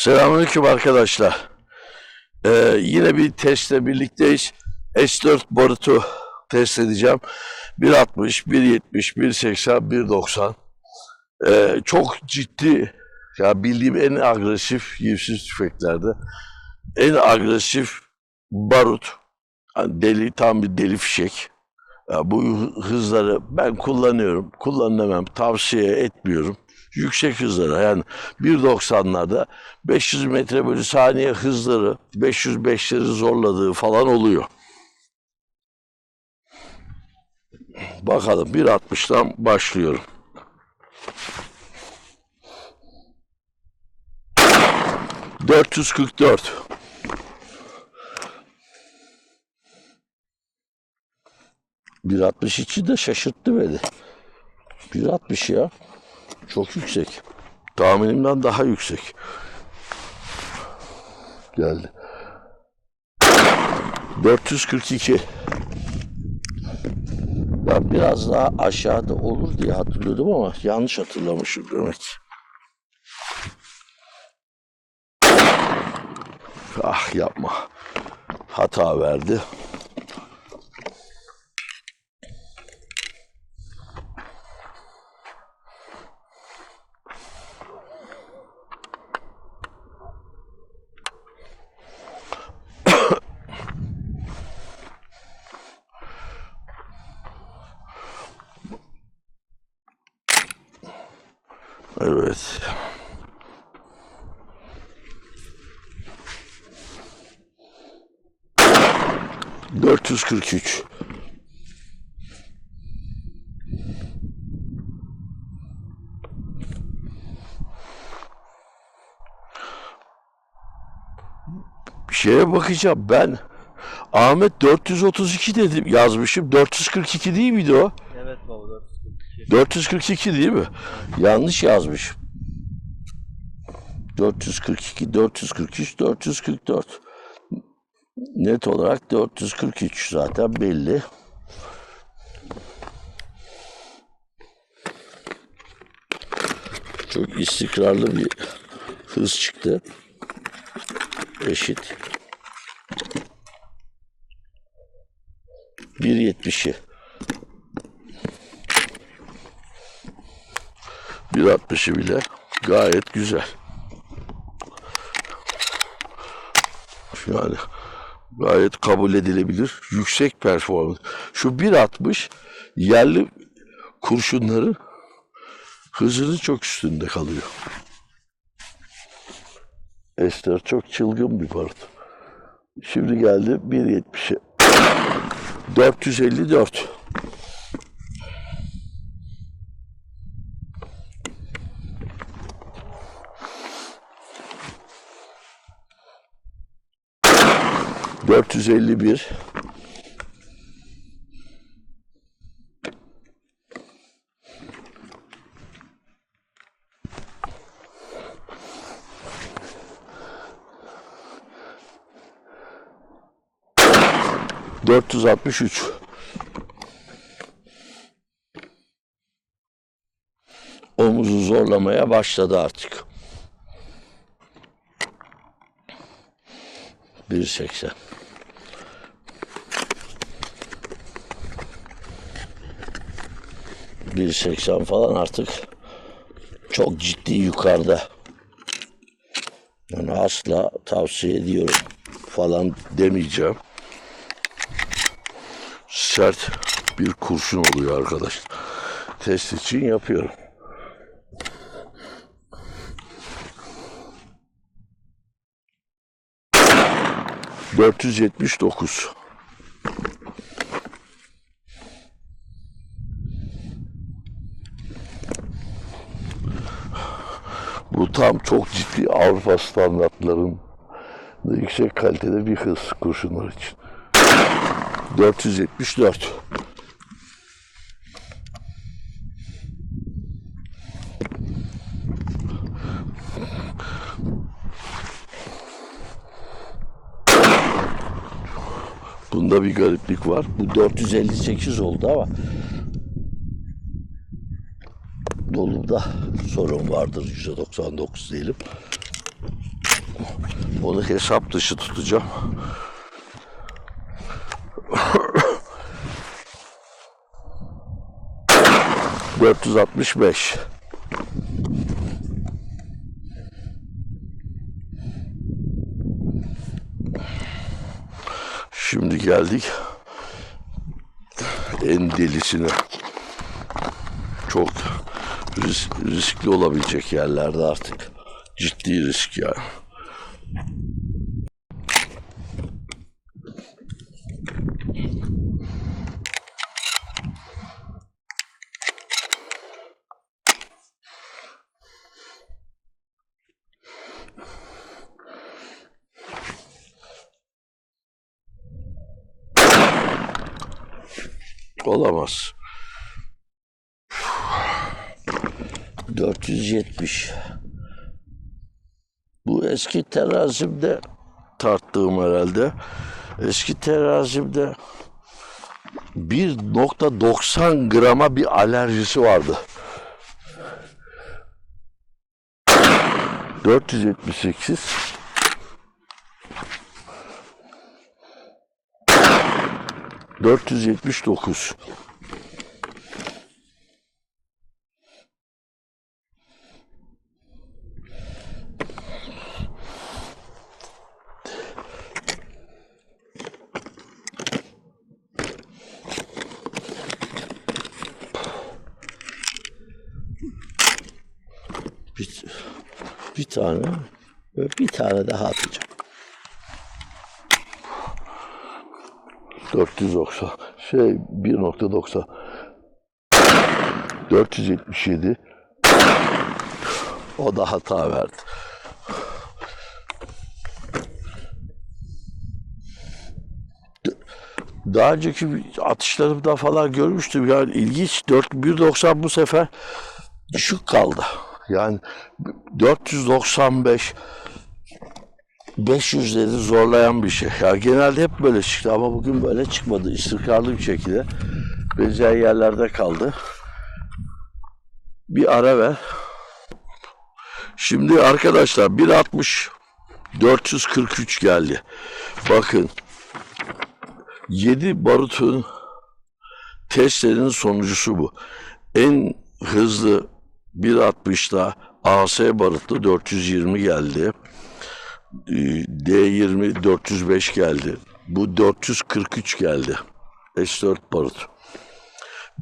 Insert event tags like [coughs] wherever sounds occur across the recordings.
Selamünaleyküm arkadaşlar. Ee, yine bir testle birlikteyiz. S4 barutu test edeceğim. 1.60, 1.70, 1.80, 1.90. Ee, çok ciddi, ya bildiğim en agresif yivsiz tüfeklerde en agresif barut. Yani deli, tam bir deli fişek. Ya bu hızları ben kullanıyorum. Kullanamam, tavsiye etmiyorum. Yüksek hızlara yani 1.90'larda 500 metre bölü saniye hızları 505'leri zorladığı falan oluyor. Bakalım 1.60'dan başlıyorum. ...444. Bir 62 de şaşırttı beni. 1.60 ya. Çok yüksek. Tahminimden daha yüksek. Geldi. 442. Ben biraz daha aşağıda olur diye hatırlıyordum ama yanlış hatırlamışım demek. Ah yapma. Hata verdi. Evet. Dört yüz kırk üç. Şeye bakacağım ben. Ahmet 432 dedim yazmışım. 442 değil miydi o? Evet baba 442. 442 değil mi? Yanlış yazmış. 442, 443, 444. Net olarak 443 zaten belli. Çok istikrarlı bir hız çıktı. Eşit. 1.70'i. 1.60'ı bile gayet güzel. Yani gayet kabul edilebilir. Yüksek performans. Şu 1.60 yerli kurşunların hızının çok üstünde kalıyor. Ester çok çılgın bir barut. Şimdi geldi 1.70'e. 454. Dört yüz elli bir. Dört yüz altmış üç. Omuzu zorlamaya başladı artık. 1.80. Bir seksen falan artık çok ciddi yukarıda. Yani asla tavsiye ediyorum falan demeyeceğim. Sert bir kurşun oluyor arkadaşlar. Test için yapıyorum. Dört yüz yetmiş dokuz. Bu tam çok ciddi Avrupa standartlarının yüksek kalitede bir hız kurşunlar için. [coughs] 474. Bunda bir gariplik var. Bu 458 oldu ama sorun vardır. %99 diyelim. Onu hesap dışı tutacağım. Dört yüz altmış beş. Şimdi geldik en delisine. Çok risk- riskli olabilecek yerlerde artık. Ciddi risk yani. Olamaz. 470. Bu eski terazimde tarttığım herhalde. Eski terazimde 1.90 grama bir alerjisi vardı. 478 479 bir, bir tane ve bir tane daha atacağım. 490 şey 1.90 477 o da hata verdi. Daha önceki atışlarımda falan görmüştüm. Yani ilginç 4 1.90 bu sefer düşük kaldı. Yani 495 500'leri zorlayan bir şey. Ya genelde hep böyle çıktı ama bugün böyle çıkmadı. İstikrarlı bir şekilde benzer yerlerde kaldı. Bir ara ver. Şimdi arkadaşlar 1.60 443 geldi. Bakın 7 barutun testlerinin sonucusu bu. En hızlı 1.60'da AS barutlu 420 geldi. Ee, D20 405 geldi. Bu 443 geldi. S4 barut.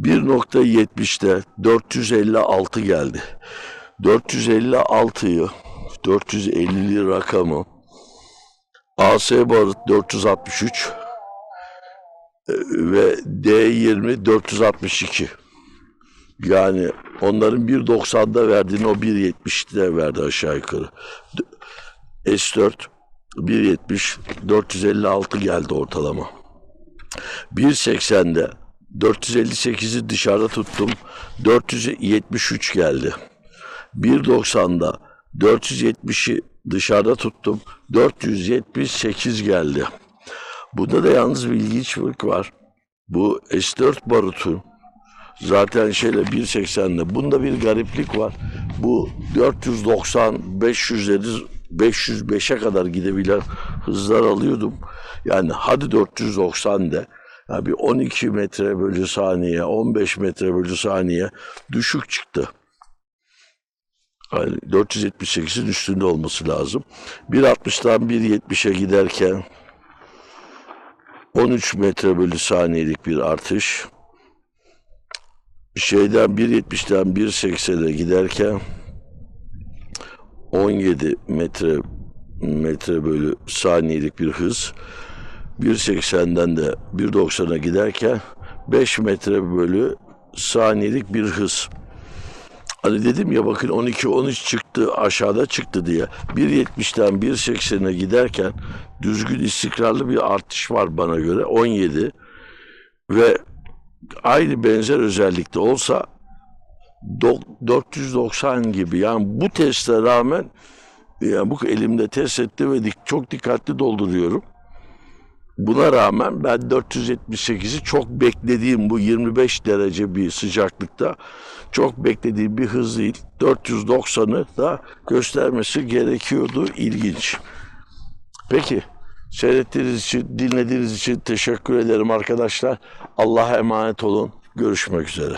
1.70'de 456 geldi. 456'yı 450'li rakamı AS barut 463 e, ve D20 462. Yani onların 1.90'da verdiğini o 1.70'de verdi aşağı yukarı. S4 1.70 456 geldi ortalama. 1.80'de 458'i dışarıda tuttum. 473 geldi. 1.90'da 470'i dışarıda tuttum. 478 geldi. Bunda da yalnız bir ilginçlik var. Bu S4 barutu zaten şeyle 1.80'de. Bunda bir gariplik var. Bu 490 500'leri 505'e kadar gidebilen hızlar alıyordum. Yani hadi 490 de. Yani bir 12 metre bölü saniye, 15 metre bölü saniye düşük çıktı. Yani 478'in üstünde olması lazım. 1.60'dan 1.70'e giderken 13 metre bölü saniyelik bir artış. Şeyden 1.70'den 1.80'e giderken 17 metre metre bölü saniyelik bir hız. 1.80'den de 1.90'a giderken 5 metre bölü saniyelik bir hız. Hani dedim ya bakın 12-13 çıktı aşağıda çıktı diye. 1.70'den 1.80'e giderken düzgün istikrarlı bir artış var bana göre 17 ve aynı benzer özellikte olsa do- 490 gibi yani bu teste rağmen yani bu elimde test ettim ve çok dikkatli dolduruyorum. Buna rağmen ben 478'i çok beklediğim bu 25 derece bir sıcaklıkta çok beklediğim bir hız değil. 490'ı da göstermesi gerekiyordu. İlginç. Peki. Seyrettiğiniz için, dinlediğiniz için teşekkür ederim arkadaşlar. Allah'a emanet olun. Görüşmek üzere.